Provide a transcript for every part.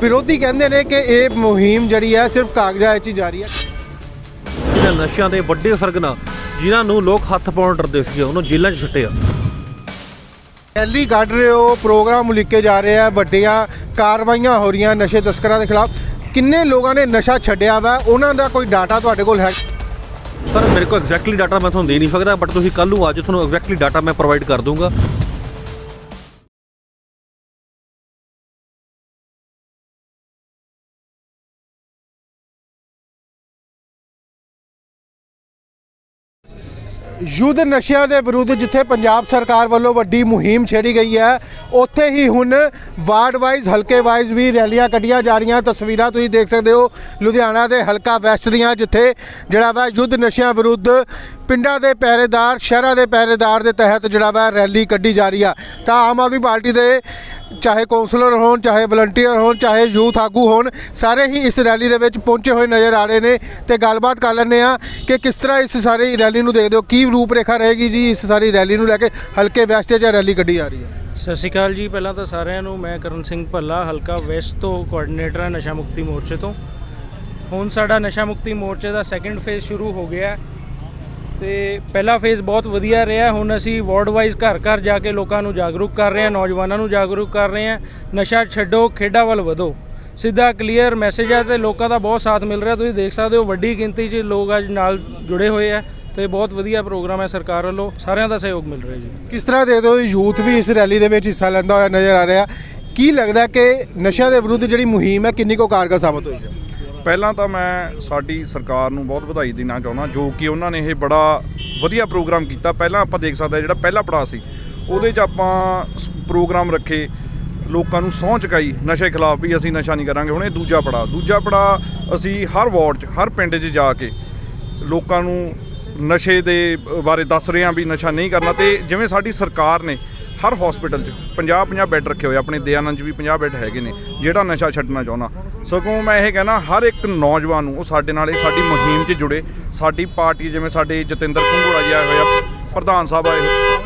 ਵਿਰੋਧੀ ਕਹਿੰਦੇ ਨੇ ਕਿ ਇਹ ਮੁਹਿੰਮ ਜਿਹੜੀ ਹੈ ਸਿਰਫ ਕਾਗਜ਼ਾਂ ਵਿੱਚ ਹੀ ਜਾਰੀ ਹੈ। ਜਿਹੜੇ ਨਸ਼ਿਆਂ ਦੇ ਵੱਡੇ ਸਰਗਨਾ ਜਿਨ੍ਹਾਂ ਨੂੰ ਲੋਕ ਹੱਥ ਪਾਉਣ ਡਰਦੇ ਸੀਗੇ ਉਹਨੂੰ ਜੇਲ੍ਹਾਂ 'ਚ ਛੱਟਿਆ ਰੈਲੀ ਕੱਢ ਰਹੇ ਹੋ ਪ੍ਰੋਗਰਾਮ ਉਲੀਕੇ ਜਾ ਰਹੇ ਆ ਵੱਡੀਆਂ ਕਾਰਵਾਈਆਂ ਹੋ ਰਹੀਆਂ ਨਸ਼ੇ ਤਸਕਰਾਂ ਦੇ ਖਿਲਾਫ। ਕਿੰਨੇ ਲੋਕਾਂ ਨੇ ਨਸ਼ਾ ਛੱਡਿਆ ਵਾ ਉਹਨਾਂ ਦਾ ਕੋਈ ਡਾਟਾ ਤੁਹਾਡੇ ਕੋਲ ਹੈ? ਸਰ ਮੇਰੇ ਕੋਲ ਐਗਜ਼ੈਕਟਲੀ ਡਾਟਾ ਮੈਂ ਤੁਹਾਨੂੰ ਦੇ ਨਹੀਂ ਸਕਦਾ ਬਟ ਤੁਸੀਂ ਕੱਲ੍ਹ ਨੂੰ ਅੱਜ ਤੁਹਾਨੂੰ ਐਗਜ਼ੈਕਟਲੀ ਡਾਟਾ ਮੈਂ ਪ੍ਰੋਵਾਈਡ ਕਰ ਦੂੰਗਾ। ਯੁੱਧ ਨਸ਼ਿਆਂ ਦੇ ਵਿਰੁੱਧ ਜਿੱਥੇ ਪੰਜਾਬ ਸਰਕਾਰ ਵੱਲੋਂ ਵੱਡੀ ਮੁਹਿੰਮ ਛੇੜੀ ਗਈ ਹੈ, ਉੱਥੇ ਹੀ ਹੁਣ ਵਾਰਡ ਵਾਈਜ਼, ਹਲਕੇ ਵਾਈਜ਼ ਵੀ ਰੈਲੀਆਂ ਕੱਢੀਆਂ ਜਾ ਰਹੀਆਂ। ਤਸਵੀਰਾਂ ਤੁਸੀਂ ਦੇਖ ਸਕਦੇ ਹੋ, ਲੁਧਿਆਣਾ ਦੇ ਹਲਕਾ ਵੈਸਟ ਦੀਆਂ, ਜਿੱਥੇ ਜਿਹੜਾ ਵਾ ਯੁੱਧ ਨਸ਼ਿਆਂ ਵਿਰੁੱਧ ਪਿੰਡਾਂ ਦੇ ਪਹਿਰੇਦਾਰ, ਸ਼ਹਿਰਾਂ ਦੇ ਪਹਿਰੇਦਾਰ ਦੇ ਤਹਿਤ ਜਿਹੜਾ ਵਾ ਰੈਲੀ ਕੱਢੀ ਜਾ ਰਹੀ ਆ। ਤਾਂ ਆਮ ਆਦਮੀ ਪਾਰਟੀ ਦੇ ਚਾਹੇ ਕੌਂਸਲਰ ਹੋਣ, ਚਾਹੇ ਵਲੰਟੀਅਰ ਹੋਣ, ਚਾਹੇ ਯੂਥ ਆਗੂ ਹੋਣ, ਸਾਰੇ ਹੀ ਇਸ ਰੈਲੀ ਦੇ ਵਿੱਚ ਪਹੁੰਚੇ ਹੋਏ ਨਜ਼ਰ ਆ ਰਹੇ ਨੇ ਤੇ ਗੱਲਬਾਤ ਕਰ ਲੈਂਦੇ ਆ ਕਿ ਕਿਸ ਤਰ੍ਹਾਂ ਇਸ ਸਾਰੀ ਰੈਲੀ ਨੂੰ ਦੇਖਦੇ ਹੋ, ਕੀ ਰੂਪਰੇਖਾ ਰਹੇਗੀ ਜੀ ਇਸ ਸਾਰੀ ਰੈਲੀ ਨੂੰ ਲੈ ਕੇ, ਹਲਕੇ ਵੈਸਟ 'ਚ ਰੈਲੀ ਕੱਢੀ ਜਾ ਰਹੀ ਹੈ। ਸਤਿ ਸ਼੍ਰੀ ਅਕਾਲ ਜੀ, ਪਹਿਲਾਂ ਤਾਂ ਸਾਰਿਆਂ ਨੂੰ ਮੈਂ ਕਰਨ ਸਿੰਘ ਭੱਲਾ, ਹਲਕਾ ਵੈਸਟ ਤੋਂ ਕੋਆਰਡੀਨੇਟਰ ਹਾਂ ਨਸ਼ਾ ਮੁਕਤੀ ਮੋਰਚੇ ਤੋਂ। ਹੁਣ ਸਾਡਾ ਨਸ਼ਾ ਮੁਕਤੀ ਮੋਰਚੇ ਦਾ ਸੈਕੰਡ ਫੇਜ਼ ਸ਼ੁਰੂ ਹੋ ਗਿਆ ਤੇ ਪਹਿਲਾ ਫੇਜ਼ ਬਹੁਤ ਵਧੀਆ ਰਿਹਾ। ਹੁਣ ਅਸੀਂ ਵਾਰਡ ਵਾਈਜ਼ ਘਰ ਘਰ ਜਾ ਕੇ ਲੋਕਾਂ ਨੂੰ ਜਾਗਰੂਕ ਕਰ ਰਹੇ ਹਾਂ, ਨੌਜਵਾਨਾਂ ਨੂੰ ਜਾਗਰੂਕ ਕਰ ਰਹੇ ਹਾਂ। ਨਸ਼ਾ ਛੱਡੋ, ਖੇਡਾਂ ਵੱਲ ਵਧੋ। ਸਿੱਧਾ ਕਲੀਅਰ ਮੈਸੇਜ ਹੈ ਤੇ ਲੋਕਾਂ ਦਾ ਬਹੁਤ ਸਾਥ ਮਿਲ ਰਿਹਾ। ਤੁਸੀਂ ਦੇਖ ਸਕਦੇ ਹੋ ਵੱਡੀ ਗਿਣਤੀ 'ਚ ਲੋਕ ਅੱਜ ਨਾਲ ਜੁੜੇ ਹੋਏ ਆ ਤੇ ਬਹੁਤ ਵਧੀਆ ਪ੍ਰੋਗਰਾਮ ਹੈ ਸਰਕਾਰ ਵੱਲੋਂ। ਸਾਰਿਆਂ ਦਾ ਸਹਿਯੋਗ ਮਿਲ ਰਿਹਾ ਜੀ। ਕਿਸ ਤਰ੍ਹਾਂ ਦੇਖਦੇ ਹੋ ਯੂਥ ਵੀ ਇਸ ਰੈਲੀ ਦੇ ਵਿੱਚ ਹਿੱਸਾ ਲੈਂਦਾ ਹੋਇਆ ਨਜ਼ਰ ਆ ਰਿਹਾ? ਕੀ ਲੱਗਦਾ ਕਿ ਨਸ਼ਿਆਂ ਦੇ ਵਿਰੁੱਧ ਜਿਹੜੀ ਮੁਹਿੰਮ ਹੈ, ਕਿੰਨੀ ਕੋ ਕਾਰਗਰ ਸਾਬਤ ਹੋਈ ਹੈ? ਪਹਿਲਾਂ ਤਾਂ ਮੈਂ ਸਾਡੀ ਸਰਕਾਰ ਨੂੰ ਬਹੁਤ ਵਧਾਈ ਦੇਣਾ ਚਾਹੁੰਦਾ, ਜੋ ਕਿ ਉਹਨਾਂ ਨੇ ਇਹ ਬੜਾ ਵਧੀਆ ਪ੍ਰੋਗਰਾਮ ਕੀਤਾ। ਪਹਿਲਾਂ ਆਪਾਂ ਦੇਖ ਸਕਦੇ ਹਾਂ ਜਿਹੜਾ ਪਹਿਲਾ ਪੜਾਅ ਸੀ, ਉਹਦੇ 'ਚ ਆਪਾਂ ਸ- ਪ੍ਰੋਗਰਾਮ ਰੱਖੇ, ਲੋਕਾਂ ਨੂੰ ਸਹੁੰ ਚੁਕਾਈ, ਨਸ਼ੇ ਖਿਲਾਫ ਵੀ ਅਸੀਂ ਨਸ਼ਾ ਨਹੀਂ ਕਰਾਂਗੇ। ਹੁਣ ਇਹ ਦੂਜਾ ਪੜਾਅ ਦੂਜਾ ਪੜਾਅ ਅਸੀਂ ਹਰ ਵਾਰਡ 'ਚ, ਹਰ ਪਿੰਡ 'ਚ ਜਾ ਕੇ ਲੋਕਾਂ ਨੂੰ ਨਸ਼ੇ ਦੇ ਬਾਰੇ ਦੱਸ ਰਹੇ ਹਾਂ ਵੀ ਨਸ਼ਾ ਨਹੀਂ ਕਰਨਾ ਤੇ ਜਿਵੇਂ ਸਾਡੀ ਸਰਕਾਰ ਨੇ ਹਰ ਹਸਪੀਟਲ 'ਚ 50 50 ਬੈੱਡ ਰੱਖੇ ਹੋਏ ਆਪਣੇ ਦਿਆਨੰਦ 'ਚ ਵੀ 50 ਬੈੱਡ ਹੈਗੇ ਨੇ, ਜਿਹੜਾ ਨਸ਼ਾ ਛੱਡਣਾ ਚਾਹੁੰਦਾ। ਸਗੋਂ ਮੈਂ ਇਹ ਕਹਿਣਾ ਹਰ ਇੱਕ ਨੌਜਵਾਨ ਨੂੰ ਉਹ ਸਾਡੇ ਨਾਲ ਇਹ ਸਾਡੀ ਮੁਹਿੰਮ 'ਚ ਜੁੜੇ ਸਾਡੀ ਪਾਰਟੀ ਜਿਵੇਂ ਸਾਡੇ ਜਤਿੰਦਰ ਘੁੰਗੋੜਾ ਜੀ ਆਏ ਹੋਏ ਆ ਪ੍ਰਧਾਨ ਸਾਹਿਬ ਆਏ ਹੋਏ।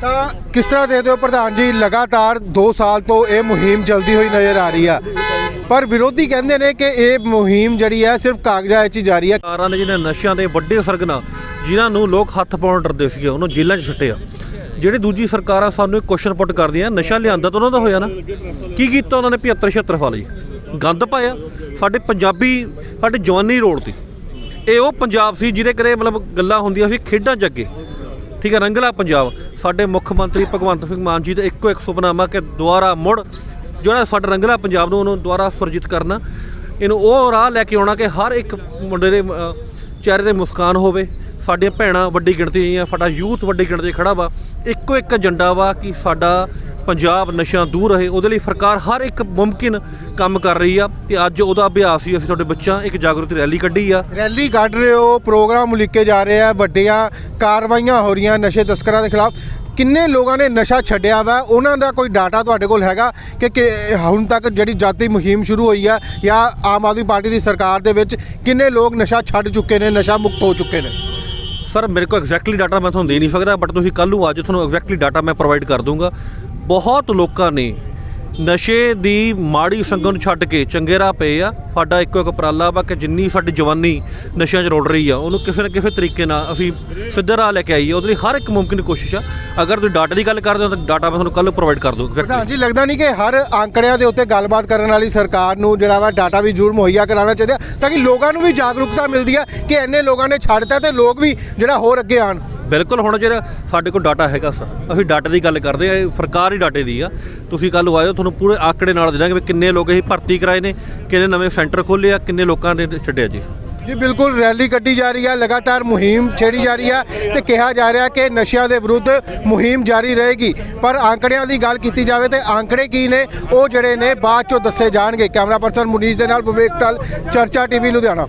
ਤਾਂ ਕਿਸ ਤਰ੍ਹਾਂ ਦੇਖਦੇ ਹੋ ਪ੍ਰਧਾਨ ਜੀ ਲਗਾਤਾਰ 2 ਸਾਲ ਤੋਂ ਇਹ ਮੁਹਿੰਮ ਚੱਲਦੀ ਹੋਈ ਨਜ਼ਰ ਆ ਰਹੀ ਆ। ਪਰ ਵਿਰੋਧੀ ਕਹਿੰਦੇ ਨੇ ਕਿ ਇਹ ਮੁਹਿੰਮ ਜਿਹੜੀ ਹੈ ਸਿਰਫ ਕਾਗਜ਼ਾਂ ਵਿੱਚ ਹੀ ਜਾਰੀ ਹੈ ਸਰਕਾਰਾਂ ਨੇ ਜਿਹੜੇ ਨਸ਼ਿਆਂ ਦੇ ਵੱਡੇ ਸਰਗਨਾ ਜਿਨ੍ਹਾਂ ਨੂੰ ਲੋਕ ਹੱਥ ਪਾਉਣ ਡਰਦੇ ਸੀਗੇ ਉਹਨੂੰ ਜੇਲ੍ਹਾਂ 'ਚ ਛੱਟਿਆ ਜਿਹੜੀ ਦੂਜੀ ਸਰਕਾਰਾਂ ਸਾਨੂੰ ਇੱਕ ਕੁਐਸਚਨ ਪੁੱਟ ਕਰਦੀਆਂ, ਨਸ਼ਾ ਲਿਆਂਦਾ ਤਾਂ ਉਹਨਾਂ ਦਾ ਹੋਇਆ ਨਾ। ਕੀ ਕੀਤਾ ਉਹਨਾਂ ਨੇ 75 76 ਸਾਲ ਜੀ? ਗੰਦ ਪਾਇਆ। ਸਾਡੇ ਪੰਜਾਬੀ, ਸਾਡੇ ਜਵਾਨੀ ਰੋਡ ਤੇ। ਇਹ ਉਹ ਪੰਜਾਬ ਸੀ ਜਿਹਦੇ ਕਰੇ ਮਤਲਬ ਗੱਲਾਂ ਹੁੰਦੀਆਂ ਸੀ, ਖੇਡਾਂ 'ਚ ਅੱਗੇ। ਠੀਕ ਹੈ ਰੰਗਲਾ ਪੰਜਾਬ। ਸਾਡੇ ਮੁੱਖ ਮੰਤਰੀ ਭਗਵੰਤ ਸਿੰਘ ਮਾਨ ਜੀ ਦਾ ਇੱਕੋ ਇੱਕ ਸੁਪਨਾਮਾ ਕਿ ਦੁਆਰਾ ਮੁੜ ਜਿਹੜਾ ਸਾਡਾ ਰੰਗਲਾ ਪੰਜਾਬ ਨੂੰ ਉਹਨੂੰ ਦੁਆਰਾ ਸੁਰਜੀਤ ਕਰਨਾ। ਇਹਨੂੰ ਉਹ ਰਾਹ ਲੈ ਕੇ ਆਉਣਾ ਕਿ ਹਰ ਇੱਕ ਮੁੰਡੇ ਦੇ ਚਿਹਰੇ ਤੇ ਮੁਸਕਾਨ ਹੋਵੇ। ਸਾਡੀਆਂ ਭੈਣਾਂ ਵੱਡੀ ਗਿਣਤੀ ਦੀਆਂ, ਸਾਡਾ ਯੂਥ ਵੱਡੀ ਗਿਣਤੀ 'ਚ ਖੜਾ ਵਾ, ਇੱਕੋ ਇੱਕ ਏਜੰਡਾ ਵਾ ਕਿ ਸਾਡਾ ਪੰਜਾਬ ਨਸ਼ਿਆਂ ਦੂਰ ਰਹੇ, ਉਹਦੇ ਲਈ ਸਰਕਾਰ ਹਰ ਇੱਕ ਮੁਮਕਿਨ ਕੰਮ ਕਰ ਰਹੀ ਆ ਤੇ ਅੱਜ ਉਹਦਾ ਅਭਿਆਸ ਹੀ ਅਸੀਂ ਤੁਹਾਡੇ ਬੱਚਿਆਂ ਇੱਕ ਜਾਗਰੂਕ ਰੈਲੀ ਕੱਢੀ ਆ। ਰੈਲੀ ਕੱਢ ਰਹੇ ਹੋ, ਪ੍ਰੋਗਰਾਮ ਉਲੀਕੇ ਜਾ ਰਹੇ ਆ, ਵੱਡੀਆਂ ਕਾਰਵਾਈਆਂ ਹੋ ਰਹੀਆਂ ਨਸ਼ੇ ਤਸਕਰਾਂ ਦੇ ਖਿਲਾਫ। ਕਿੰਨੇ ਲੋਕਾਂ ਨੇ ਨਸ਼ਾ ਛੱਡਿਆ ਵਾ? ਉਹਨਾਂ ਦਾ ਕੋਈ ਡਾਟਾ ਤੁਹਾਡੇ ਕੋਲ ਹੈਗਾ ਕਿ ਕਿ ਹੁਣ ਤੱਕ ਜਿਹੜੀ ਜਾਤੀ ਮੁਹਿੰਮ ਸ਼ੁਰੂ ਹੋਈ ਆ ਜਾਂ ਆਮ ਆਦਮੀ ਪਾਰਟੀ ਦੀ ਸਰਕਾਰ ਦੇ ਵਿੱਚ ਕਿੰਨੇ ਲੋਕ ਨਸ਼ਾ ਛੱਡ ਚੁੱਕੇ ਨੇ, ਨਸ਼ਾ ਮੁਕਤ ਹੋ ਚੁੱਕੇ ਨੇ? ਸਰ, ਮੇਰੇ ਕੋਲ ਐਗਜ਼ੈਕਟਲੀ ਡਾਟਾ ਮੈਂ ਤੁਹਾਨੂੰ ਦੇ ਨਹੀਂ ਸਕਦਾ ਬਟ ਤੁਸੀਂ ਕੱਲ੍ਹ ਨੂੰ ਆ ਅੱਜ ਤੁਹਾਨੂੰ ਐਗਜ਼ੈਕਟਲੀ ਡਾਟਾ ਮੈਂ ਪ੍ਰੋਵਾਈਡ ਕਰ ਦੂੰਗਾ। ਬਹੁਤ ਲੋਕਾਂ ਨੇ ਨਸ਼ੇ ਦੀ ਮਾੜੀ ਸੰਗਤ ਨੂੰ ਛੱਡ ਕੇ ਚੰਗੇ ਰਾਹ ਪਏ ਆ। ਸਾਡਾ ਇੱਕੋ ਇੱਕ ਉਪਰਾਲਾ ਵਾ ਕਿ ਜਿੰਨੀ ਸਾਡੀ ਜਵਾਨੀ ਨਸ਼ਿਆਂ 'ਚ ਰੁਲ ਰਹੀ ਆ, ਉਹਨੂੰ ਕਿਸੇ ਨਾ ਕਿਸੇ ਤਰੀਕੇ ਨਾਲ ਅਸੀਂ ਸਿੱਧਾ ਰਾਹ ਲੈ ਕੇ ਆਈਏ। ਉਹਦੇ ਲਈ ਹਰ ਇੱਕ ਮੁਮਕਿਨ ਕੋਸ਼ਿਸ਼ ਆ। ਅਗਰ ਤੁਸੀਂ ਡਾਟਾ ਦੀ ਗੱਲ ਕਰਦੇ ਹੋ ਤਾਂ ਡਾਟਾ ਮੈਂ ਤੁਹਾਨੂੰ ਕੱਲ੍ਹ ਪ੍ਰੋਵਾਈਡ ਕਰ ਦੂੰ ਪ੍ਰਧਾਨ ਜੀ, ਲੱਗਦਾ ਨਹੀਂ ਕਿ ਹਰ ਅੰਕੜਿਆਂ ਦੇ ਉੱਤੇ ਗੱਲਬਾਤ ਕਰਨ ਵਾਲੀ ਸਰਕਾਰ ਨੂੰ ਜਿਹੜਾ ਵਾ ਡਾਟਾ ਵੀ ਜ਼ਰੂਰ ਮੁਹੱਈਆ ਕਰਾਉਣਾ ਚਾਹੀਦਾ ਤਾਂ ਕਿ ਲੋਕਾਂ ਨੂੰ ਵੀ ਜਾਗਰੂਕਤਾ ਮਿਲਦੀ ਹੈ ਕਿ ਇੰਨੇ ਲੋਕਾਂ ਨੇ ਛੱਡਤਾ ਤੇ ਲੋਕ ਵੀ ਜਿਹੜਾ ਹੋਰ ਅੱਗੇ ਆਣ ਬਿਲਕੁਲ, ਹੁਣ ਜਿਹੜਾ ਸਾਡੇ ਕੋਲ ਡਾਟਾ ਹੈਗਾ ਸਰ, ਅਸੀਂ ਡਾਟੇ ਦੀ ਗੱਲ ਕਰਦੇ ਆ ਸਰਕਾਰ ਹੀ ਡਾਟੇ ਦੀ ਆ। ਤੁਸੀਂ ਕੱਲ ਆਇਓ, ਤੁਹਾਨੂੰ ਪੂਰੇ ਆਕੜੇ ਨਾਲ ਦੇਣਾਗੇ ਵੀ ਕਿੰਨੇ ਲੋਕ ਅਸੀਂ ਭਰਤੀ ਕਰਾਏ ਨੇ ਕਿੰਨੇ ਨਵੇਂ ਸੈਂਟਰ ਖੋਲ੍ਹੇ ਆ, ਕਿੰਨੇ ਲੋਕਾਂ ਨੇ ਛੱਡਿਆ ਜੀ। ਜੀ, ਬਿਲਕੁਲ, ਰੈਲੀ ਕੱਢੀ ਜਾ ਰਹੀ ਹੈ ਲਗਾਤਾਰ ਮੁਹਿੰਮ ਛੇੜੀ ਜਾ ਰਹੀ ਹੈ ਤੇ ਕਿਹਾ ਜਾ ਰਿਹਾ ਕਿ ਨਸ਼ਿਆਂ ਦੇ ਵਿਰੁੱਧ ਮੁਹਿੰਮ ਜਾਰੀ ਰਹੇਗੀ। ਪਰ ਆંકੜਿਆਂ ਦੀ ਗੱਲ ਕੀਤੀ ਜਾਵੇ ਤੇ ਆંકੜੇ ਕੀ ਨੇ, ਉਹ ਜਿਹੜੇ ਨੇ ਬਾਅਦ ਚੋਂ ਦੱਸੇ ਜਾਣਗੇ। ਕੈਮਰਾ ਪਰਸਨ ਮੁਨੀਸ਼ ਦੇ ਨਾਲ ਵਿਵੇਕ ਟਲ, ਚਰਚਾ ਟੀਵੀ ਲੁਧਿਆਣਾ।